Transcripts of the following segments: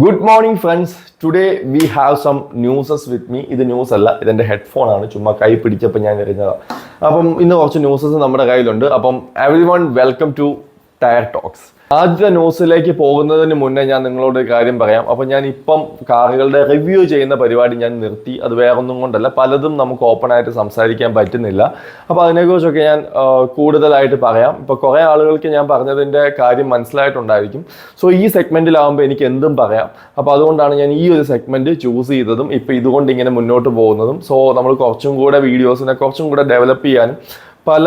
Good morning friends today we have some newses with me ഇത് news അല്ല ഇതെന്റെ headphone ആണ്. ചുമ്മാ കൈ പിടിച്ചപ്പോൾ ഞാൻ എറിഞ്ഞതാണ് അപ്പം ഇന്ന് കുറച്ച് ന്യൂസസ് നമ്മുടെ കയ്യിലുണ്ട്. അപ്പം everyone welcome to tyre talks ആദ്യത്തെ ന്യൂസിലേക്ക് പോകുന്നതിന് മുന്നേ ഞാൻ നിങ്ങളോട് ഒരു കാര്യം പറയാം. അപ്പോൾ ഞാൻ ഇപ്പം കാറുകളുടെ റിവ്യൂ ചെയ്യുന്ന പരിപാടി ഞാൻ നിർത്തി. അത് വേറൊന്നും കൊണ്ടല്ല. പലതും നമുക്ക് ഓപ്പൺ ആയിട്ട് സംസാരിക്കാൻ പറ്റുന്നില്ല. അപ്പോൾ അതിനെക്കുറിച്ചൊക്കെ ഞാൻ കൂടുതലായിട്ട് പറയാം. ഇപ്പോൾ കുറേ ആളുകൾക്ക് ഞാൻ പറഞ്ഞതിന്റെ കാര്യം മനസ്സിലായിട്ടുണ്ടായിരിക്കും. സോ ഈ സെഗ്മെന്റിലാവുമ്പോൾ എനിക്ക് എന്തും പറയാം. അപ്പോൾ അതുകൊണ്ടാണ് ഞാൻ ഈ ഒരു സെഗ്മെന്റ് ചൂസ് ചെയ്തതും ഇപ്പോൾ ഇതുകൊണ്ട് ഇങ്ങനെ മുന്നോട്ട് പോകുന്നതും. സോ നമ്മൾ കുറച്ചും കൂടെ വീഡിയോസിനെ കുറച്ചും കൂടെ ഡെവലപ്പ് ചെയ്യാനും പല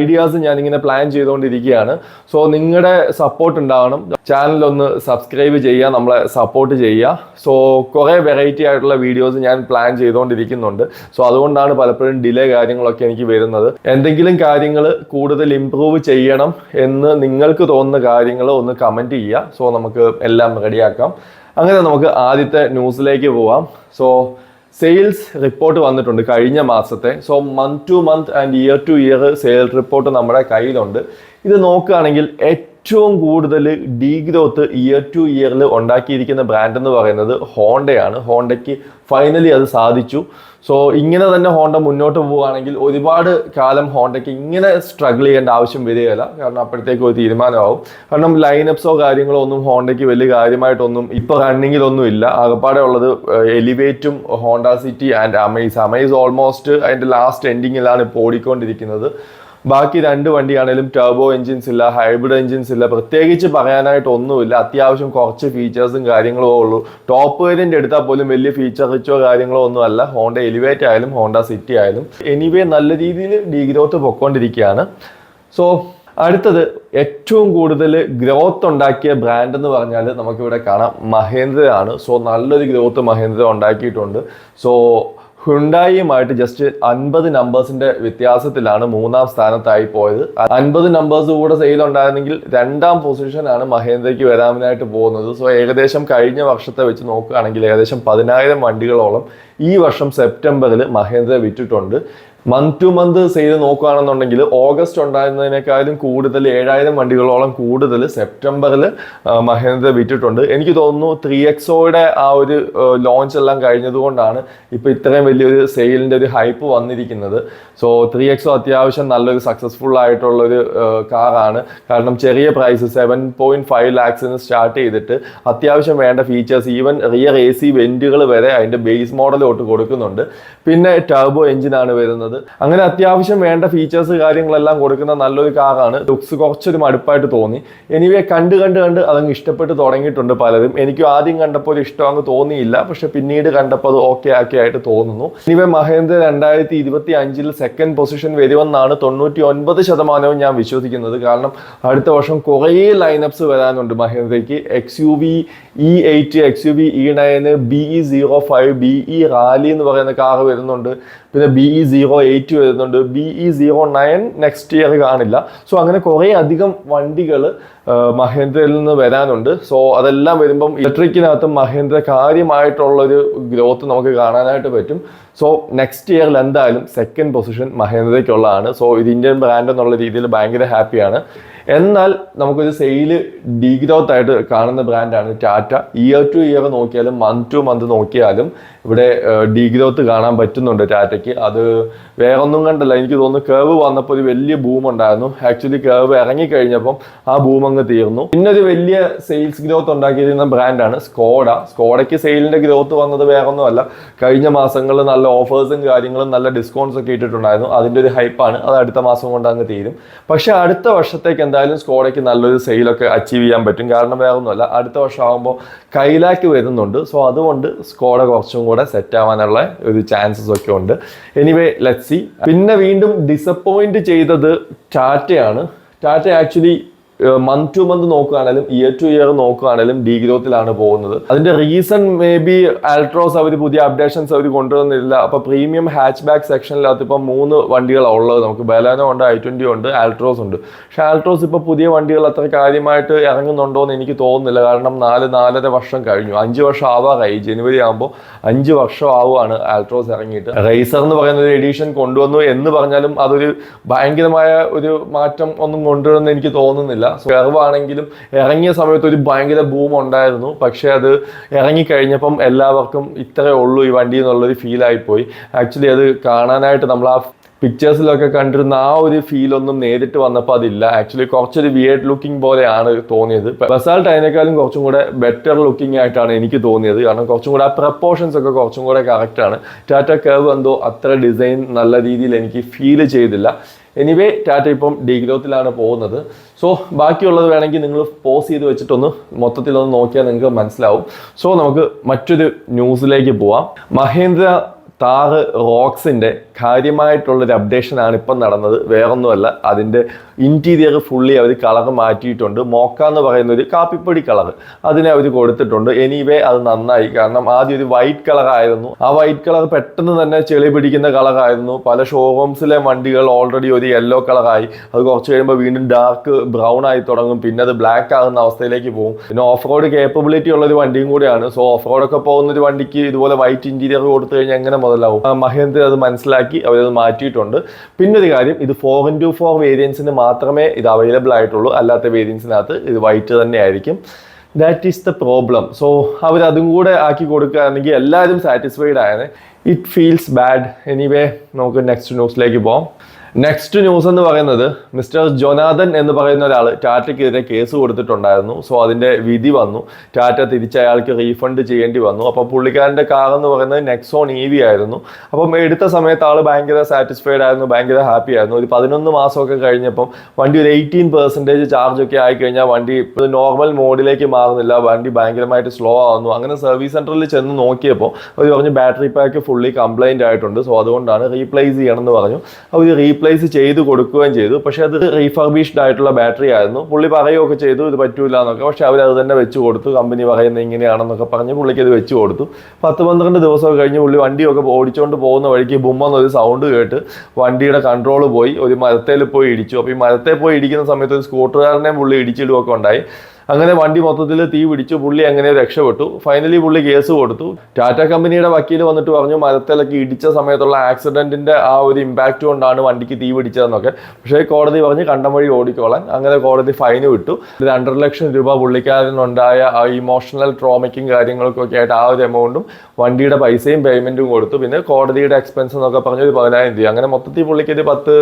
ഐഡിയാസ് ഞാൻ ഇങ്ങനെ പ്ലാൻ ചെയ്തുകൊണ്ടിരിക്കുകയാണ് സോ നിങ്ങളുടെ സപ്പോർട്ട് ഉണ്ടാവണം. ചാനൽ ഒന്ന് സബ്സ്ക്രൈബ് ചെയ്യുക നമ്മളെ സപ്പോർട്ട് ചെയ്യുക. സോ കുറേ വെറൈറ്റി ആയിട്ടുള്ള വീഡിയോസ് ഞാൻ പ്ലാൻ ചെയ്തുകൊണ്ടിരിക്കുന്നുണ്ട് സോ അതുകൊണ്ടാണ് പലപ്പോഴും ഡിലേ കാര്യങ്ങളൊക്കെ എനിക്ക് വരുന്നത്. എന്തെങ്കിലും കാര്യങ്ങൾ കൂടുതൽ ഇമ്പ്രൂവ് ചെയ്യണം എന്ന് നിങ്ങൾക്ക് തോന്നുന്ന കാര്യങ്ങൾ ഒന്ന് കമന്റ് ചെയ്യുക. സോ നമുക്ക് എല്ലാം റെഡിയാക്കാം അങ്ങനെ നമുക്ക് ആദ്യത്തെ ന്യൂസിലേക്ക് പോവാം. സോ സെയിൽസ് റിപ്പോർട്ട് വന്നിട്ടുണ്ട് കഴിഞ്ഞ മാസത്തെ. So month to month and year to year sale report നമ്മുടെ കയ്യിലുണ്ട്. ഇത് നോക്കുകയാണെങ്കിൽ കൂടുതൽ ഡീ ഗ്രോത്ത് ഇയർ ടു ഇയറിൽ ഉണ്ടാക്കിയിരിക്കുന്ന ബ്രാൻഡ് എന്ന് പറയുന്നത് ഹോണ്ടയാണ്. ഹോണ്ടയ്ക്ക് ഫൈനലി അത് സാധിച്ചു. സോ ഇങ്ങനെ തന്നെ ഹോണ്ട മുന്നോട്ട് പോവുകയാണെങ്കിൽ ഒരുപാട് കാലം ഹോണ്ടയ്ക്ക് ഇങ്ങനെ സ്ട്രഗിൾ ചെയ്യേണ്ട ആവശ്യം വരികയില്ല. കാരണം അപ്പോഴത്തേക്ക് ഒരു തീരുമാനമാവും. കാരണം ലൈനപ്സോ കാര്യങ്ങളോ ഒന്നും ഹോണ്ടയ്ക്ക് വലിയ കാര്യമായിട്ടൊന്നും ഇപ്പോൾ റണ്ണിങ്ങിലൊന്നും ഇല്ല ആകപ്പാടെ ഉള്ളത് എലിവേറ്റും Honda City and Amaze Amaze almost അതിന്റെ ലാസ്റ്റ് എൻഡിങ്ങിലാണ് ഇപ്പോൾ ഓടിക്കൊണ്ടിരിക്കുന്നത്. ബാക്കി രണ്ട് വണ്ടിയാണേലും ടർബോ എഞ്ചിൻസ് ഇല്ല ഹൈബ്രിഡ് എഞ്ചിൻസ് ഇല്ല പ്രത്യേകിച്ച് പറയാനായിട്ട് ഒന്നുമില്ല. അത്യാവശ്യം കുറച്ച് ഫീച്ചേഴ്സും കാര്യങ്ങളോ ഉള്ളൂ. ടോപ്പ് വേരിയന്റ് എടുത്താൽ പോലും വലിയ ഫീച്ചർ റിച്ചോ കാര്യങ്ങളോ ഒന്നും അല്ല. ഹോണ്ട എലിവേറ്റ് ആയാലും ഹോണ്ട സിറ്റി ആയാലും. എനിവേ നല്ല രീതിയിൽ ഡീഗ്രോത്ത് പൊക്കോണ്ടിരിക്കുകയാണ് സോ അടുത്തത് ഏറ്റവും കൂടുതൽ ഗ്രോത്ത് ഉണ്ടാക്കിയ ബ്രാൻഡ് എന്ന് പറഞ്ഞാൽ നമുക്കിവിടെ കാണാം. മഹേന്ദ്രയാണ്. സോ നല്ലൊരു ഗ്രോത്ത് മഹേന്ദ്ര ഉണ്ടാക്കിയിട്ടുണ്ട്. സോ ഹുണ്ടായിയുമായിട്ട് ജസ്റ്റ് അൻപത് നമ്പേഴ്സിന്റെ വ്യത്യാസത്തിലാണ് മൂന്നാം സ്ഥാനത്തായി പോയത്. അൻപത് നമ്പേഴ്സ് കൂടെ സെയിൽ ഉണ്ടായിരുന്നെങ്കിൽ രണ്ടാം പൊസിഷനാണ് മഹേന്ദ്രയ്ക്ക് വരാമനായിട്ട് പോകുന്നത്. സോ ഏകദേശം കഴിഞ്ഞ വർഷത്തെ വെച്ച് നോക്കുകയാണെങ്കിൽ ഏകദേശം പതിനായിരം വണ്ടികളോളം ഈ വർഷം സെപ്റ്റംബറിൽ മഹേന്ദ്ര വിറ്റിട്ടുണ്ട്. മന്ത് ടു മന്ത് സെയിൽ നോക്കുകയാണെന്നുണ്ടെങ്കിൽ ഓഗസ്റ്റ് ഉണ്ടായിരുന്നതിനേക്കാളും കൂടുതൽ ഏഴായിരം വണ്ടികളോളം കൂടുതൽ സെപ്റ്റംബറിൽ മഹേന്ദ്ര വിറ്റിട്ടുണ്ട്. എനിക്ക് തോന്നുന്നു ത്രീ എക്സോയുടെ ആ ഒരു ലോഞ്ച് എല്ലാം കഴിഞ്ഞതുകൊണ്ടാണ് ഇപ്പോൾ ഇത്രയും വലിയൊരു സെയിലിന്റെ ഒരു ഹൈപ്പ് വന്നിരിക്കുന്നത്. സോ ത്രീ എക്സോ അത്യാവശ്യം നല്ലൊരു സക്സസ്ഫുൾ ആയിട്ടുള്ളൊരു കാറാണ് കാരണം ചെറിയ പ്രൈസ് സെവൻ പോയിന്റ് ഫൈവ് ലാക്സിന് സ്റ്റാർട്ട് ചെയ്തിട്ട് അത്യാവശ്യം വേണ്ട features even rear A C വെന്റുകൾ വരെ അതിന്റെ ബേസ് മോഡലോട്ട് കൊടുക്കുന്നുണ്ട്. പിന്നെ ടർബോ എഞ്ചിനാണ് വരുന്നത്. അങ്ങനെ അത്യാവശ്യം വേണ്ട ഫീച്ചേഴ്സ് കാര്യങ്ങളെല്ലാം കൊടുക്കുന്ന നല്ലൊരു കാറാണ് ലുക്സ് കുറച്ചൊരു മടുപ്പായിട്ട് തോന്നി. എനിവേ കണ്ട് കണ്ട് കണ്ട് അതങ്ങ് ഇഷ്ടപ്പെട്ട് തുടങ്ങിയിട്ടുണ്ട് പലരും. എനിക്ക് ആദ്യം കണ്ടപ്പോൾ ഒരു ഇഷ്ടം അങ്ങ് തോന്നിയില്ല. പക്ഷെ പിന്നീട് കണ്ടപ്പോൾ അത് ഓക്കെ ആക്കി ആയിട്ട് തോന്നുന്നു. എനിവേ മഹേന്ദ്ര രണ്ടായിരത്തി ഇരുപത്തി അഞ്ചിൽ സെക്കൻഡ് പൊസിഷൻ വരുമെന്നാണ് തൊണ്ണൂറ്റി ഒൻപത് ശതമാനവും ഞാൻ വിശ്വസിക്കുന്നത്. കാരണം അടുത്ത വർഷം കുറേ ലൈനപ്സ് വരാനുണ്ട് മഹേന്ദ്രയ്ക്ക്. X U V E eight X U V E nine B E zero five B E rally എന്ന് പറയുന്ന കാർ വരുന്നുണ്ട്. പിന്നെ ബി ഇ സീറോ എയ്റ്റ് വരുന്നുണ്ട്. B E zero nine next year കാണില്ല. സോ അങ്ങനെ കുറേ അധികം വണ്ടികൾ മഹേന്ദ്രയിൽ നിന്ന് വരാനുണ്ട്. സോ അതെല്ലാം വരുമ്പം ഇലക്ട്രിക്കിനകത്തും മഹേന്ദ്ര കാര്യമായിട്ടുള്ളൊരു ഗ്രോത്ത് നമുക്ക് കാണാനായിട്ട് പറ്റും. സോ നെക്സ്റ്റ് ഇയറിൽ എന്തായാലും സെക്കൻഡ് പൊസിഷൻ മഹേന്ദ്രയ്ക്കുള്ളതാണ്. സോ ഇത് ഇന്ത്യൻ ബ്രാൻഡ് എന്നുള്ള രീതിയിൽ ഭയങ്കര ഹാപ്പിയാണ് എന്നാൽ നമുക്കൊരു സെയിൽ ഡീഗ്രോത്ത് ആയിട്ട് കാണുന്ന ബ്രാൻഡാണ് ടാറ്റ ഇയർ ടു ഇയർ നോക്കിയാലും മന്ത് ടു മന്ത് നോക്കിയാലും ഇവിടെ ഡീഗ്രോത്ത് കാണാൻ പറ്റുന്നുണ്ട് ടാറ്റയ്ക്ക് അത് വേറൊന്നും കണ്ടല്ല. എനിക്ക് തോന്നുന്നു കേവ് വന്നപ്പോൾ ഒരു വലിയ ബൂം ഉണ്ടായിരുന്നു. ആക്ച്വലി കേവ് ഇറങ്ങിക്കഴിഞ്ഞപ്പം ആ ബൂം അങ്ങ് തീർന്നു. പിന്നെ ഒരു വലിയ സെയിൽസ് ഗ്രോത്ത് ഉണ്ടാക്കിയിരുന്ന ബ്രാൻഡാണ് സ്കോഡ സ്കോഡയ്ക്ക് സെയിലിന്റെ ഗ്രോത്ത് വന്നത് വേറൊന്നുമല്ല. കഴിഞ്ഞ മാസങ്ങളിൽ നല്ല ഓഫേഴ്സും കാര്യങ്ങളും നല്ല ഡിസ്കൗണ്ട്സ് ഒക്കെ ഇട്ടിട്ടുണ്ടായിരുന്നു. അതിന്റെ ഒരു ഹൈപ്പാണ് അത് അടുത്ത മാസം കൊണ്ട് അങ്ങ് തീരും. പക്ഷേ അടുത്ത വർഷത്തേക്ക് എന്തായാലും സ്കോഡയ്ക്ക് നല്ലൊരു സെയിലൊക്കെ അച്ചീവ് ചെയ്യാൻ പറ്റും. കാരണം വേറെ ഒന്നുമല്ല അടുത്ത വർഷം ആകുമ്പോൾ കൈലാക്ക് വരുന്നുണ്ട്. സോ അതുകൊണ്ട് സ്കോഡ കുറച്ചും കൂടെ സെറ്റ് ആവാനുള്ള ഒരു ചാൻസസ് ഒക്കെ ഉണ്ട്. എനിവേ ലെറ്റ് സി പിന്നെ വീണ്ടും ഡിസപ്പോയിന്റ് ചെയ്തത് ടാറ്റയാണ് Tata actually month to month നോക്കുകയാണെങ്കിലും ഇയർ ടു ഇയർ നോക്കുകയാണെങ്കിലും ഡീ ഗ്രോത്തിലാണ് പോകുന്നത്. അതിന്റെ റീസൺ മേ ബി ആൾട്രോസ് അവർ പുതിയ അപ്ഡേഷൻസ് അവർ കൊണ്ടുവന്നില്ല അപ്പൊ പ്രീമിയം ഹാച്ച് ബാക്ക് സെക്ഷനിലകത്ത് ഇപ്പം മൂന്ന് വണ്ടികളാണ് ഉള്ളത് നമുക്ക് ബലാനോ ഉണ്ട് ഐ ട്വന്റി ഉണ്ട് ആൾട്രോസ് ഉണ്ട്. പക്ഷെ ആൾട്രോസ് ഇപ്പൊ പുതിയ വണ്ടികൾ അത്ര കാര്യമായിട്ട് ഇറങ്ങുന്നുണ്ടോ എന്ന് എനിക്ക് തോന്നുന്നില്ല. കാരണം നാല് നാലര വർഷം കഴിഞ്ഞു. അഞ്ച് വർഷം ആവാറായി. ജനുവരി ആകുമ്പോൾ അഞ്ച് വർഷം ആവുകയാണ് ആൾട്രോസ് ഇറങ്ങിയിട്ട്. റേസർ എന്ന് പറയുന്ന ഒരു എഡീഷൻ കൊണ്ടുവന്നു എന്ന് പറഞ്ഞാലും അതൊരു ഭയങ്കരമായ ഒരു മാറ്റം ഒന്നും കൊണ്ടുവരുമെന്ന് എനിക്ക് തോന്നുന്നില്ല. കർവാണെങ്കിലും ഇറങ്ങിയ സമയത്ത് ഒരു ഭയങ്കര ബൂം ഉണ്ടായിരുന്നു. പക്ഷെ അത് ഇറങ്ങിക്കഴിഞ്ഞപ്പം എല്ലാവർക്കും ഇത്രേ ഉള്ളൂ ഈ വണ്ടി എന്നുള്ളൊരു ഫീൽ ആയിപ്പോയി. ആക്ച്വലി അത് കാണാനായിട്ട് നമ്മൾ ആ പിക്ചേഴ്സിലൊക്കെ കണ്ടിരുന്ന ആ ഒരു ഫീൽ ഒന്നും നേരിട്ട് വന്നപ്പോൾ അതില്ല. ആക്ച്വലി കുറച്ചൊരു വിയേഡ് ലുക്കിംഗ് പോലെയാണ് തോന്നിയത്. ബസാൾട്ട് അതിനേക്കാളും കുറച്ചും കൂടെ ബെറ്റർ ലുക്കിംഗ് ആയിട്ടാണ് എനിക്ക് തോന്നിയത്. കാരണം കുറച്ചും കൂടെ ആ പ്രപ്പോർഷൻസ് ഒക്കെ കുറച്ചും കൂടെ ആണ്. ടാറ്റ കേവ് എന്തോ അത്ര ഡിസൈൻ നല്ല രീതിയിൽ എനിക്ക് ഫീൽ ചെയ്തില്ല. എനിവേ ടാറ്റ ഇപ്പം ഡിഗ്രോത്തിലാണ് പോകുന്നത്. സോ ബാക്കിയുള്ളത് വേണമെങ്കിൽ നിങ്ങൾ പോസ് ചെയ്ത് വെച്ചിട്ടൊന്ന് മൊത്തത്തിലൊന്ന് നോക്കിയാൽ നിങ്ങൾക്ക് മനസ്സിലാവും. സോ നമുക്ക് മറ്റൊരു ന്യൂസിലേക്ക് പോവാം. മഹേന്ദ്ര താറ് റോക്സിന്റെ കാര്യമായിട്ടുള്ളൊരു അപ്ഡേഷനാണ് ഇപ്പം നടന്നത്. വേറൊന്നുമല്ല അതിന്റെ ഇന്റീരിയർ ഫുള്ളി അവർ കളർ മാറ്റിയിട്ടുണ്ട്. മോക്ക എന്ന് പറയുന്ന ഒരു കാപ്പിപ്പൊടി കളർ അതിനെ അവർ കൊടുത്തിട്ടുണ്ട്. എനിവേ അത് നന്നായി. കാരണം ആദ്യം ഒരു വൈറ്റ് കളർ ആയിരുന്നു ആ വൈറ്റ് കളർ പെട്ടെന്ന് തന്നെ ചെളി പിടിക്കുന്ന കളറായിരുന്നു. പല ഷോറൂംസിലെ വണ്ടികൾ ഓൾറെഡി ഒരു യെല്ലോ കളറായി. അത് കുറച്ച് കഴിയുമ്പോൾ വീണ്ടും ഡാർക്ക് ബ്രൗൺ ആയി തുടങ്ങും. പിന്നെ അത് ബ്ലാക്ക് ആകുന്ന അവസ്ഥയിലേക്ക് പോകും. പിന്നെ ഓഫ് റോഡ് കേപ്പബിലിറ്റി ഉള്ള ഒരു വണ്ടിയും കൂടിയാണ്. സോ ഓഫ് റോഡൊക്കെ പോകുന്ന ഒരു വണ്ടിക്ക് ഇതുപോലെ വൈറ്റ് ഇന്റീരിയർ കൊടുത്തു കഴിഞ്ഞാൽ എങ്ങനെ മുതലാവും. മഹേന്ദ്ര അത് മനസ്സിലാക്കി അവരത് മാറ്റിയിട്ടുണ്ട്. പിന്നെ ഒരു കാര്യം ഇത് ഫോർ ഇന്റു ഫോർ വേരിയൻസിന് മാത്രമേ ഇത് അവൈലബിൾ ആയിട്ടുള്ളൂ. അല്ലാത്ത വേരിയൻസിനകത്ത് ഇത് വൈറ്റ് തന്നെ ആയിരിക്കും that is the problem so അവർ അതും കൂടെ ആക്കി കൊടുക്കുകയാണെങ്കിൽ എല്ലാവരും സാറ്റിസ്ഫൈഡ് ആയത് ഇറ്റ് ഫീൽസ് ബാഡ് എനിവേ നമുക്ക് നെക്സ്റ്റ് ന്യൂസിലേക്ക് പോകാം നെക്സ്റ്റ് ന്യൂസ് എന്ന് പറയുന്നത് മിസ്റ്റർ ജൊനാഥൻ എന്ന് പറയുന്ന ഒരാൾ ടാറ്റയ്ക്കെതിരെ കേസ് കൊടുത്തിട്ടുണ്ടായിരുന്നു. സോ അതിന്റെ വിധി വന്നു. ടാറ്റ തിരിച്ച് അയാൾക്ക് റീഫണ്ട് ചെയ്യേണ്ടി വന്നു. അപ്പോൾ പുള്ളിക്കാരന്റെ കാർ എന്ന് പറയുന്നത് നെക്സോൺ ഇ വി ആയിരുന്നു. അപ്പം എടുത്ത സമയത്ത് ആൾ ഭയങ്കര സാറ്റിസ്ഫൈഡ് ആയിരുന്നു ഭയങ്കര ഹാപ്പി ആയിരുന്നു. ഒരു പതിനൊന്ന് മാസമൊക്കെ കഴിഞ്ഞപ്പം വണ്ടി ഒരു എയ്റ്റീൻ പെർസെന്റേജ് ചാർജ് ഒക്കെ ആയിക്കഴിഞ്ഞാൽ വണ്ടി നോർമൽ മോഡിലേക്ക് മാറുന്നില്ല. വണ്ടി ഭയങ്കരമായിട്ട് സ്ലോ ആവുന്നു. അങ്ങനെ സർവീസ് സെന്ററിൽ ചെന്ന് നോക്കിയപ്പോൾ അവർ പറഞ്ഞു ബാറ്ററി പാക്ക് ഫുള്ളി കംപ്ലൈന്റ് ആയിട്ടുണ്ട്. സോ അതുകൊണ്ടാണ് റീപ്ലേസ് ചെയ്യണം എന്ന് പറഞ്ഞു അവർ റീപ്ലേസ് ചെയ്ത് കൊടുക്കുകയും ചെയ്തു. പക്ഷെ അത് റീഫർബിഷ്ഡ് ആയിട്ടുള്ള ബാറ്ററി ആയിരുന്നു പുള്ളി പറയുകയൊക്കെ ചെയ്തു ഇത് പറ്റൂല എന്നൊക്കെ. പക്ഷെ അവർ അത് തന്നെ വെച്ച് കൊടുത്തു. കമ്പനി പറയുന്നത് ഇങ്ങനെയാണെന്നൊക്കെ പറഞ്ഞ് പുള്ളിക്ക് അത് വെച്ച് കൊടുത്തു. പത്ത് പന്ത്രണ്ട് ദിവസമൊക്കെ കഴിഞ്ഞ് പുള്ളി വണ്ടിയൊക്കെ ഓടിച്ചുകൊണ്ട് പോകുന്ന വഴിക്ക് ബുമ്മെന്നൊരു സൗണ്ട് കേട്ട് വണ്ടിയുടെ കൺട്രോൾ പോയി. ഒരു മരത്തേൽ പോയി ഇടിച്ചു. അപ്പോൾ ഈ മരത്തെ പോയി ഇടിക്കുന്ന സമയത്ത് ഒരു സ്കൂട്ടറുകാരനെ പുള്ളി ഇടിച്ചിടുകയൊക്കെ ഉണ്ടായി. അങ്ങനെ വണ്ടി മൊത്തത്തിൽ തീ പിടിച്ചു പുള്ളി അങ്ങനെ രക്ഷപ്പെട്ടു. ഫൈനലി പുള്ളി കേസ് കൊടുത്തു. ടാറ്റ കമ്പനിയുടെ വക്കീൽ വന്നിട്ട് പറഞ്ഞു മരത്തിലൊക്കെ ഇടിച്ച സമയത്തുള്ള ആക്സിഡന്റിന്റെ ആ ഒരു ഇമ്പാക്റ്റ് കൊണ്ടാണ് വണ്ടിക്ക് തീ പിടിച്ചതെന്നൊക്കെ. പക്ഷേ കോടതി പറഞ്ഞ് കണ്ടം വഴി ഓടിക്കോളാൻ. അങ്ങനെ കോടതി ഫൈന് വിട്ടു. രണ്ടര ലക്ഷം രൂപ പുള്ളിക്കാരനുണ്ടായ ആ ഇമോഷണൽ ട്രോമയ്ക്കും കാര്യങ്ങൾക്കൊക്കെ ആയിട്ട് ആ ഒരു എമൗണ്ടും വണ്ടിയുടെ പൈസയും പേയ്മെന്റും കൊടുത്തു. പിന്നെ കോടതിയുടെ എക്സ്പെൻസ് എന്നൊക്കെ പറഞ്ഞ് ഒരു പതിനായിരം രൂപ. അങ്ങനെ മൊത്തത്തിൽ പുള്ളിക്ക് ഒരു പത്ത്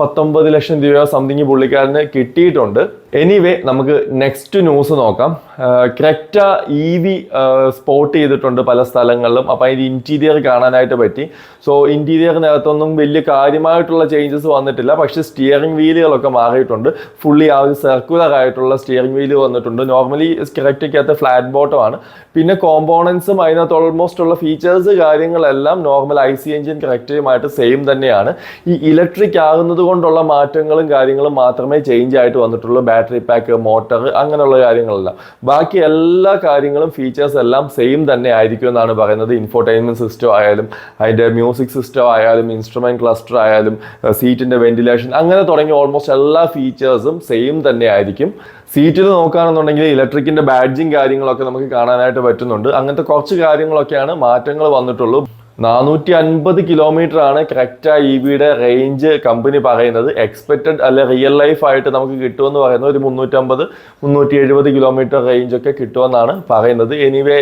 പത്തൊമ്പത് ലക്ഷം രൂപയോ സംതിങ് പുള്ളിക്കാരന് കിട്ടിയിട്ടുണ്ട്. എനിവേ നമുക്ക് നെക്സ്റ്റ് ന്യൂസ് നോക്കാം. ക്രെറ്റ ഇ വി സ്പോട്ട് ചെയ്തിട്ടുണ്ട് പല സ്ഥലങ്ങളിലും. അപ്പോൾ അതിന്റെ ഇന്റീരിയർ കാണാനായിട്ട് പറ്റി. സോ ഇന്റീരിയറിനകത്തൊന്നും വലിയ കാര്യമായിട്ടുള്ള ചേഞ്ചസ് വന്നിട്ടില്ല. പക്ഷേ സ്റ്റിയറിംഗ് വീലുകളൊക്കെ മാറിയിട്ടുണ്ട്. ഫുള്ളി ആ ഒരു സർക്കുലർ ആയിട്ടുള്ള സ്റ്റിയറിംഗ് വീൽ വന്നിട്ടുണ്ട്. നോർമലി ക്രെറ്റയ്ക്കകത്ത് ഫ്ലാറ്റ് ബോട്ടമാണ് പിന്നെ കോമ്പോണൻസും അതിനകത്ത് ഓൾമോസ്റ്റ് ഉള്ള ഫീച്ചേഴ്സ് കാര്യങ്ങളെല്ലാം നോർമൽ ഐ സി എഞ്ചിൻ ക്രക്റ്റയുമായിട്ട് സെയിം തന്നെയാണ്. ഈ ഇലക്ട്രിക് ആകുന്നത് കൊണ്ടുള്ള മാറ്റങ്ങളും കാര്യങ്ങളും മാത്രമേ ചേഞ്ച് ആയിട്ട് വന്നിട്ടുള്ളൂ. ബാറ്ററി പാക്ക് മോട്ടർ അങ്ങനെയുള്ള കാര്യങ്ങളെല്ലാം. ബാക്കി എല്ലാ കാര്യങ്ങളും ഫീച്ചേഴ്സ് എല്ലാം സെയിം തന്നെ ആയിരിക്കും എന്നാണ് പറയുന്നത്. ഇൻഫോർടൈൻമെന്റ് സിസ്റ്റം ആയാലും അതിന്റെ മ്യൂസിക് സിസ്റ്റം ആയാലും ഇൻസ്ട്രുമെന്റ് ക്ലസ്റ്റർ ആയാലും സീറ്റിന്റെ വെന്റിലേഷൻ അങ്ങനെ തുടങ്ങിയ ഓൾമോസ്റ്റ് എല്ലാ ഫീച്ചേഴ്സും സെയിം തന്നെ ആയിരിക്കും. സീറ്റിൽ നോക്കുകയാണെന്നുണ്ടെങ്കിൽ ഇലക്ട്രിക്കിന്റെ ബാഡ്ജിങ് കാര്യങ്ങളൊക്കെ നമുക്ക് കാണാനായിട്ട് പറ്റുന്നുണ്ട്. അങ്ങനത്തെ കുറച്ച് കാര്യങ്ങളൊക്കെയാണ് മാറ്റങ്ങൾ വന്നിട്ടുള്ളൂ. നാനൂറ്റി അൻപത് കിലോമീറ്റർ ആണ് കറക്റ്റ് ഇ വിയുടെ റേഞ്ച് കമ്പനി പറയുന്നത്. എക്സ്പെക്റ്റഡ് അല്ലെ റിയൽ ലൈഫ് ആയിട്ട് നമുക്ക് കിട്ടുമെന്ന് പറയുന്നത് ഒരു മുന്നൂറ്റമ്പത് മുന്നൂറ്റി എഴുപത് കിലോമീറ്റർ റേഞ്ച് ഒക്കെ കിട്ടുമെന്നാണ് പറയുന്നത്. എനിവേ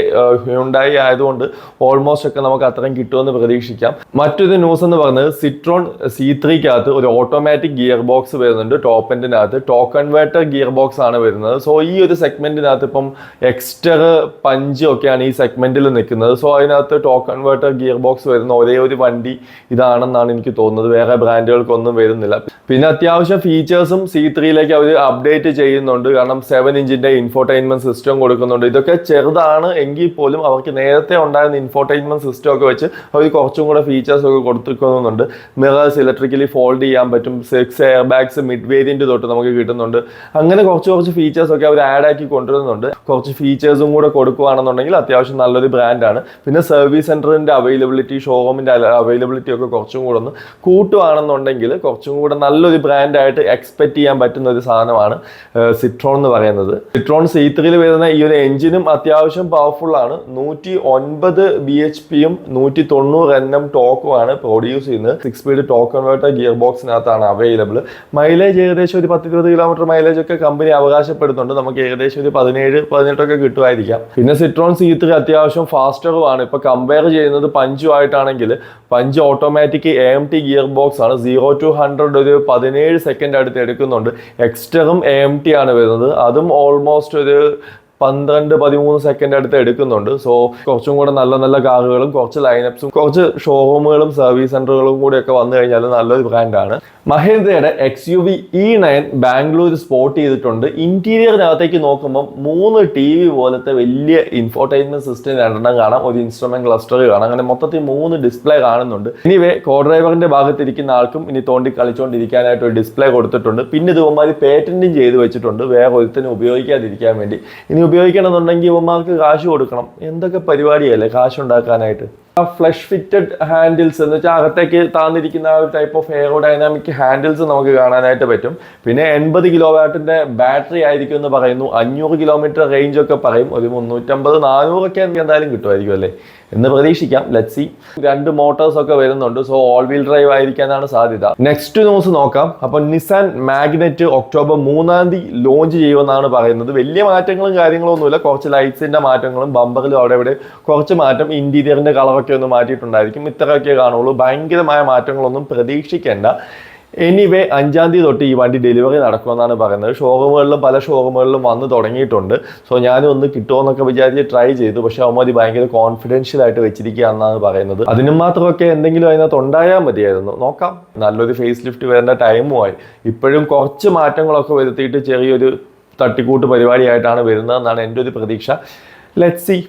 ഹ്യുണ്ടായി ആയതുകൊണ്ട് ഓൾമോസ്റ്റ് ഒക്കെ നമുക്ക് അത്രയും കിട്ടുമെന്ന് പ്രതീക്ഷിക്കാം. മറ്റൊരു ന്യൂസ് എന്ന് പറയുന്നത് സിട്രോൺ സി ത്രീക്കകത്ത് ഒരു ഓട്ടോമാറ്റിക് ഗിയർ ബോക്സ് വരുന്നുണ്ട്. ടോപ്പ് എൻഡിനകത്ത് ടോക്ക് കൺവേർട്ടർ ഗിയർ ബോക്സ് ആണ് വരുന്നത്. സോ ഈ ഒരു സെഗ്മെന്റിനകത്ത് ഇപ്പം എക്സ്റ്റർ പഞ്ച് ഒക്കെയാണ് ഈ സെഗ്മെന്റിൽ നിൽക്കുന്നത്. സോ അതിനകത്ത് ടോക്ക് കൺവേർട്ടർ ഗിയർ ബോക്സ് വരുന്ന ഒരേ ഒരു വണ്ടി ഇതാണെന്നാണ് എനിക്ക് തോന്നുന്നത്. വേറെ ബ്രാൻഡുകൾക്കൊന്നും വരുന്നില്ല. പിന്നെ അത്യാവശ്യം ഫീച്ചേഴ്സും സി ത്രീയിലേക്ക് അവർ അപ്ഡേറ്റ് ചെയ്യുന്നുണ്ട്. കാരണം സെവൻ ഇഞ്ചിന്റെ ഇൻഫോർടൈൻമെന്റ് സിസ്റ്റം കൊടുക്കുന്നുണ്ട്. ഇതൊക്കെ ചെറുതാണ് എങ്കിൽ പോലും അവർക്ക് നേരത്തെ ഉണ്ടായിരുന്ന ഇൻഫോർടൈൻമെന്റ് സിസ്റ്റം ഒക്കെ വെച്ച് അവർ കുറച്ചും കൂടെ ഫീച്ചേഴ്സ് ഒക്കെ കൊടുത്തിരിക്കുന്നുണ്ട്. മിറേഴ്സ് ഇലക്ട്രിക്കലി ഫോൾഡ് ചെയ്യാൻ പറ്റും. Six air bags mid variant തൊട്ട് നമുക്ക് കിട്ടുന്നുണ്ട്. അങ്ങനെ കുറച്ച് കുറച്ച് ഫീച്ചേഴ്സ് ഒക്കെ അവർ ആഡ് ആക്കി കൊണ്ടുവരുന്നുണ്ട്. കുറച്ച് ഫീച്ചേഴ്സും കൂടെ കൊടുക്കുകയാണെന്നുണ്ടെങ്കിൽ അത്യാവശ്യം നല്ലൊരു ബ്രാൻഡാണ് പിന്നെ സർവീസ് സെന്ററിന്റെ അവൈലബിൾ അവൈലബിലിറ്റി ഷോറൂമിന്റെ അവൈലബിലിറ്റി ഒക്കെ കുറച്ചും കൂടെ ഒന്ന് കൂട്ടുവാണെന്നുണ്ടെങ്കിൽ കുറച്ചും കൂടെ നല്ലൊരു ബ്രാൻഡായിട്ട് എക്സ്പെക്ട് ചെയ്യാൻ പറ്റുന്ന ഒരു സാധനമാണ് സിട്രോൺ എന്ന് പറയുന്നത്. സിട്രോൺ സി ത്രീയിൽ വരുന്ന ഈ ഒരു എഞ്ചിനും അത്യാവശ്യം പവർഫുൾ ആണ്. നൂറ്റി ഒൻപത് ബി എച്ച് പിയും നൂറ്റി തൊണ്ണൂറ് എൻ എം ടോക്കുമാണ് പ്രൊഡ്യൂസ് ചെയ്യുന്നത്. Six speed torque converter gear ബോക്സിനകത്താണ് available mileage ഏകദേശം ഒരു പത്ത് ഇരുപത് കിലോമീറ്റർ മൈലേജ് ഒക്കെ കമ്പനി അവകാശപ്പെടുന്നുണ്ട്. നമുക്ക് ഏകദേശം ഒരു പതിനേഴ് പതിനെട്ടൊക്കെ കിട്ടുമായിരിക്കാം. പിന്നെ സിട്രോൺ സി ത്രീ അത്യാവശ്യം ഫാസ്റ്ററുമാണ് ഇപ്പൊ കമ്പയർ ചെയ്യുന്നത് പഞ്ചുമായിട്ടാണെങ്കിൽ punch automatic A M T gear box ആണ്. സീറോ ടു ഹൺഡ്രഡ് ഒരു പതിനേഴ് സെക്കൻഡ് അടുത്ത് എടുക്കുന്നുണ്ട്. എക്സ്റ്ററും എ എം ടി ആണ് വരുന്നത്. അതും ഓൾമോസ്റ്റ് ഒരു പന്ത്രണ്ട് പതിമൂന്ന് സെക്കൻഡ് അടുത്ത് എടുക്കുന്നുണ്ട്. സോ കുറച്ചും കൂടെ നല്ല നല്ല കാറുകളും കുറച്ച് ലൈനപ്സും കുറച്ച് ഷോറൂമുകളും സർവീസ് സെന്ററുകളും കൂടി ഒക്കെ വന്നു കഴിഞ്ഞാൽ നല്ലൊരു ബ്രാൻഡാണ് മഹേന്ദ്രയുടെ X U V E nine Bangalore spot ചെയ്തിട്ടുണ്ട്. ഇന്റീരിയറിനകത്തേക്ക് നോക്കുമ്പോൾ മൂന്ന് ടി വി പോലത്തെ വലിയ ഇൻഫോർടൈൻമെന്റ് സിസ്റ്റം രണ്ടെണ്ണം കാണാം. ഒരു ഇൻസ്ട്രുമെന്റ് ക്ലസ്റ്റർ കാണാം. അങ്ങനെ മൊത്തത്തിൽ മൂന്ന് ഡിസ്പ്ലേ കാണുന്നുണ്ട്. ഇനിവേ കോ ഡ്രൈവറിന്റെ ഭാഗത്തിരിക്കുന്ന ആൾക്കും ഇനി തോണ്ടി കളിച്ചുകൊണ്ടിരിക്കാനായിട്ട് ഒരു ഡിസ്പ്ലേ കൊടുത്തിട്ടുണ്ട്. പിന്നെ ഇതുപോലെ പേറ്റന്റും ചെയ്തു വെച്ചിട്ടുണ്ട്. വേറെ ഒരുത്തിനും ഉപയോഗിക്കാതിരിക്കാൻ വേണ്ടി. ഇനി ഉപയോഗിക്കണമെന്നുണ്ടെങ്കിൽ ഇവന്മാർക്ക് കാശ് കൊടുക്കണം. എന്തൊക്കെ പരിപാടിയല്ലേ കാശ് ഉണ്ടാക്കാനായിട്ട് ആ ഫ്ലഷ് ഫിറ്റഡ് ഹാൻഡിൽസ് എന്ന് വെച്ചാൽ അകത്തേക്ക് താന്നിരിക്കുന്ന ആ ഒരു ടൈപ്പ് ഓഫ് എയറോഡൈനാമിക് ഹാൻഡിൽസ് നമുക്ക് കാണാനായിട്ട് പറ്റും. പിന്നെ എൺപത് കിലോ വാട്ടിന്റെ ബാറ്ററി ആയിരിക്കും എന്ന് പറയുന്നു. അഞ്ഞൂറ് കിലോമീറ്റർ റേഞ്ച് ഒക്കെ പറയും. ഒരു മുന്നൂറ്റമ്പത് നാനൂറൊക്കെ എന്തായാലും കിട്ടുമായിരിക്കും അല്ലേ? എന്ന് പ്രതീക്ഷിക്കാം. ലെറ്റ് സി രണ്ട് മോട്ടോഴ്സ് ഒക്കെ വരുന്നുണ്ട്. സോ ഓൾ വീൽ ഡ്രൈവ് ആയിരിക്കാനാണ് സാധ്യത. നെക്സ്റ്റ് ന്യൂസ് നോക്കാം. അപ്പോൾ നിസാൻ മാഗ്നറ്റ് ഒക്ടോബർ മൂന്നാം തീയതി ലോഞ്ച് ചെയ്യുമെന്നാണ് പറയുന്നത്. വലിയ മാറ്റങ്ങളും കാര്യങ്ങളും ഒന്നുമില്ല കുറച്ച് ലൈറ്റ്സിന്റെ മാറ്റങ്ങളും ബമ്പറിലും അവിടെ ഇവിടെ കുറച്ച് മാറ്റം ഇന്റീരിയറിന്റെ കളറൊക്കെ ഒന്ന് മാറ്റിയിട്ടുണ്ടായിരിക്കും. ഇത്രയൊക്കെ കാണുള്ളൂ. ഭയങ്കരമായ മാറ്റങ്ങളൊന്നും പ്രതീക്ഷിക്കേണ്ട. എനിവേ അഞ്ചാം തീയതി തൊട്ട് ഈ വണ്ടി ഡെലിവറി നടക്കുമെന്നാണ് പറയുന്നത്. ഷോറൂമുകളിലും പല ഷോറൂമുകളിലും വന്ന് തുടങ്ങിയിട്ടുണ്ട്. സോ ഞാനും ഒന്ന് കിട്ടുമെന്നൊക്കെ വിചാരിച്ച് ട്രൈ ചെയ്തു. പക്ഷേ അവന്മാർ ഭയങ്കര കോൺഫിഡൻഷ്യൽ ആയിട്ട് വെച്ചിരിക്കുക എന്നാണ് പറയുന്നത്. അതിനും മാത്രമൊക്കെ എന്തെങ്കിലും അതിനകത്ത് ഉണ്ടായാൽ മതിയായിരുന്നു. നോക്കാം. നല്ലൊരു ഫേസ് ലിഫ്റ്റ് വരേണ്ട ടൈമുമായി ഇപ്പോഴും കുറച്ച് മാറ്റങ്ങളൊക്കെ വരുത്തിയിട്ട് ചെറിയൊരു തട്ടിക്കൂട്ട് പരിപാടിയായിട്ടാണ് വരുന്നതെന്നാണ് എന്റെ ഒരു പ്രതീക്ഷ. ലെറ്റ് സി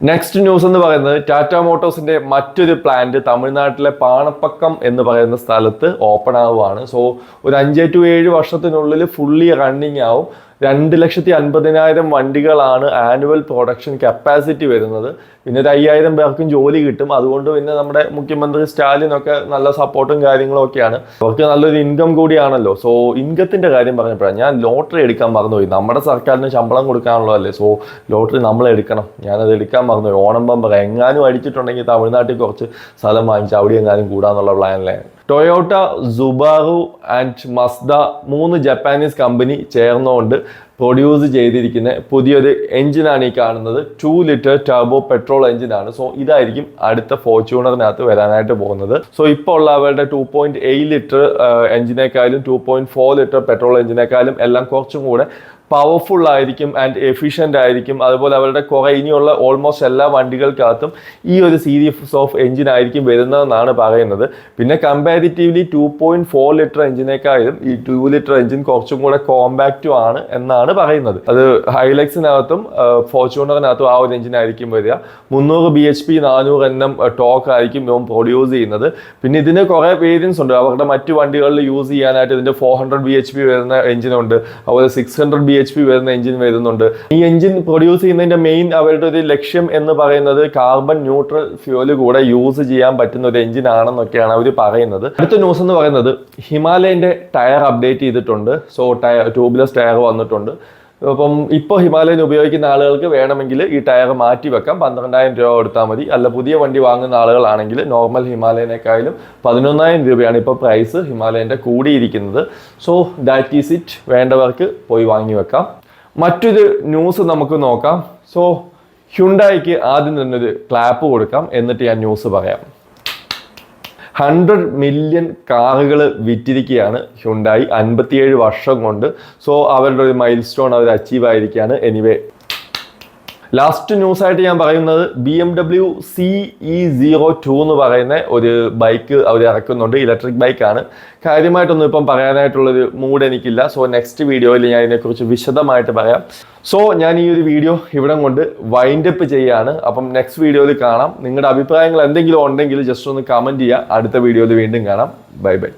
നെക്സ്റ്റ് ന്യൂസ് എന്ന് പറയുന്നത് ടാറ്റ മോട്ടോഴ്സിന്റെ മറ്റൊരു പ്ലാന്റ് തമിഴ്നാട്ടിലെ പാണപ്പക്കം എന്ന് പറയുന്ന സ്ഥലത്ത് ഓപ്പൺ ആവുകയാണ് സോ ഒരു അഞ്ച് ടു ഏഴ് വർഷത്തിനുള്ളിൽ ഫുള്ളി റണ്ണിങ് ആവും. രണ്ട് ലക്ഷത്തി അൻപതിനായിരം വണ്ടികളാണ് ആനുവൽ പ്രൊഡക്ഷൻ കപ്പാസിറ്റി വരുന്നത്. പിന്നെ ഒരു അയ്യായിരം പേർക്കും ജോലി കിട്ടും. അതുകൊണ്ട് പിന്നെ നമ്മുടെ മുഖ്യമന്ത്രി സ്റ്റാലിനൊക്കെ നല്ല സപ്പോർട്ടും കാര്യങ്ങളും ഒക്കെയാണ്. അവർക്ക് നല്ലൊരു ഇൻകം കൂടിയാണല്ലോ. സോ ഇൻകത്തിന്റെ കാര്യം പറഞ്ഞപ്പോഴാണ് ഞാൻ ലോട്ടറി എടുക്കാൻ മറന്നുപോയി. നമ്മുടെ സർക്കാരിന് ശമ്പളം കൊടുക്കാനുള്ളതല്ലേ. സോ ലോട്ടറി നമ്മൾ എടുക്കണം. ഞാനത് എടുക്കാൻ മറന്നുപോയി. ഓണം പമ്പ എങ്ങാനും അടിച്ചിട്ടുണ്ടെങ്കിൽ തമിഴ്നാട്ടിൽ കുറച്ച് സ്ഥലം വാങ്ങിച്ച് അവിടെ എങ്ങാനും കൂടാന്നുള്ള പ്ലാനിലാണ് ടൊയോട്ട സുബാറു ആൻഡ് മസ്ദ മൂന്ന് ജപ്പാനീസ് കമ്പനി ചേർന്നുകൊണ്ട് പ്രൊഡ്യൂസ് ചെയ്തിരിക്കുന്ന പുതിയൊരു എഞ്ചിനാണ് ഈ കാണുന്നത്. ടു ലിറ്റർ ടർബോ പെട്രോൾ എഞ്ചിനാണ് സോ ഇതായിരിക്കും അടുത്ത ഫോർച്യൂണറിനകത്ത് വരാനായിട്ട് പോകുന്നത്. സോ ഇപ്പോൾ ഉള്ള അവരുടെ two point eight litre എഞ്ചിനേക്കാളും two point four litre petrol എഞ്ചിനേക്കാളും എല്ലാം കുറച്ചും കൂടെ പവർഫുൾ ആയിരിക്കും ആൻഡ് എഫിഷ്യന്റ് ആയിരിക്കും. അതുപോലെ അവരുടെ കുറേ ഇനിയുള്ള ഓൾമോസ്റ്റ് എല്ലാ വണ്ടികൾക്കകത്തും ഈ ഒരു സീരീസ് ഓഫ് എഞ്ചിൻ ആയിരിക്കും വരുന്നതെന്നാണ് പറയുന്നത്. പിന്നെ comparatively two point four litre എഞ്ചിനേക്കാളും ഈ ടു ലിറ്റർ എഞ്ചിൻ കുറച്ചും കൂടെ കോമ്പാക്റ്റും ആണ് എന്നാണ് പറയുന്നത്. അത് ഹൈലക്സിനകത്തും ഫോർച്യൂണറിനകത്തും ആ ഒരു എഞ്ചിൻ ആയിരിക്കും വരിക. മുന്നൂറ് ബി എച്ച് പി നാനൂറ് എൻ എം ടോക്ക് ആയിരിക്കും ഇവൻ പ്രൊഡ്യൂസ് ചെയ്യുന്നത്. പിന്നെ ഇതിന് കുറേ വേരിയൻസ് ഉണ്ട്. അവരുടെ മറ്റു വണ്ടികളിൽ യൂസ് ചെയ്യാനായിട്ട് ഇതിന്റെ four hundred B H P വരുന്ന എഞ്ചിനുണ്ട് അതുപോലെ six hundred B H P വരുന്ന എഞ്ചിൻ വരുന്നുണ്ട്. ഈ എഞ്ചിൻ പ്രൊഡ്യൂസ് ചെയ്യുന്നതിന്റെ മെയിൻ അവരുടെ ഒരു ലക്ഷ്യം എന്ന് പറയുന്നത് കാർബൺ ന്യൂട്രൽ ഫ്യൂൽ കൂടെ യൂസ് ചെയ്യാൻ പറ്റുന്ന ഒരു എഞ്ചിൻ ആണെന്നൊക്കെയാണ് അവർ പറയുന്നത്. അടുത്ത ന്യൂസ് എന്ന് പറയുന്നത് ഹിമാലയന്റെ ടയർ അപ്ഡേറ്റ് ചെയ്തിട്ടുണ്ട്. സോ ടയർ ട്യൂബ്ലെസ് ടയർ വന്നിട്ടുണ്ട്. അപ്പം ഇപ്പോൾ ഹിമാലയൻ ഉപയോഗിക്കുന്ന ആളുകൾക്ക് വേണമെങ്കിൽ ഈ ടയർ മാറ്റി വെക്കാം. പന്ത്രണ്ടായിരം രൂപ കൊടുത്താൽ മതി. അല്ല പുതിയ വണ്ടി വാങ്ങുന്ന ആളുകളാണെങ്കിൽ നോർമൽ ഹിമാലയനേക്കാളും പതിനൊന്നായിരം രൂപയാണ് ഇപ്പോൾ പ്രൈസ് ഹിമാലയന്റെ കൂടിയിരിക്കുന്നത്. സോ ദാറ്റ് ഈസ് ഇറ്റ് വേണ്ടവർക്ക് പോയി വാങ്ങി വെക്കാം. മറ്റൊരു ന്യൂസ് നമുക്ക് നോക്കാം. സോ ഹ്യുണ്ടായിക്ക് ആദ്യം തന്നെ ഒരു ക്ലാപ്പ് കൊടുക്കാം. എന്നിട്ട് ഞാൻ ന്യൂസ് പറയാം. ഹൺഡ്രഡ് മില്യൺ കാറുകൾ വിറ്റിരിക്കുകയാണ് ഹ്യുണ്ടായി അൻപത്തിയേഴ് വർഷം കൊണ്ട്. സോ അവരുടെ ഒരു മൈൽ സ്റ്റോൺ അവർ അച്ചീവ് ആയിരിക്കുകയാണ്. എനിവേ ലാസ്റ്റ് ന്യൂസ് ആയിട്ട് ഞാൻ പറയുന്നത് B M W C E zero two എന്ന് പറയുന്ന ഒരു ബൈക്ക് അവർ ഇറക്കുന്നുണ്ട്. ഇലക്ട്രിക് ബൈക്കാണ് കാര്യമായിട്ടൊന്നും ഇപ്പം പറയാനായിട്ടുള്ളൊരു മൂഡ് എനിക്കില്ല. സോ നെക്സ്റ്റ് വീഡിയോയിൽ ഞാൻ ഇതിനെക്കുറിച്ച് വിശദമായിട്ട് പറയാം. സോ ഞാൻ ഈ ഒരു വീഡിയോ ഇവിടെ കൊണ്ട് വൈൻഡ് അപ്പ് അപ്പം നെക്സ്റ്റ് വീഡിയോയിൽ കാണാം. നിങ്ങളുടെ അഭിപ്രായങ്ങൾ എന്തെങ്കിലും ഉണ്ടെങ്കിൽ ജസ്റ്റ് ഒന്ന് കമന്റ് ചെയ്യുക. അടുത്ത വീഡിയോയിൽ വീണ്ടും കാണാം. Bye bye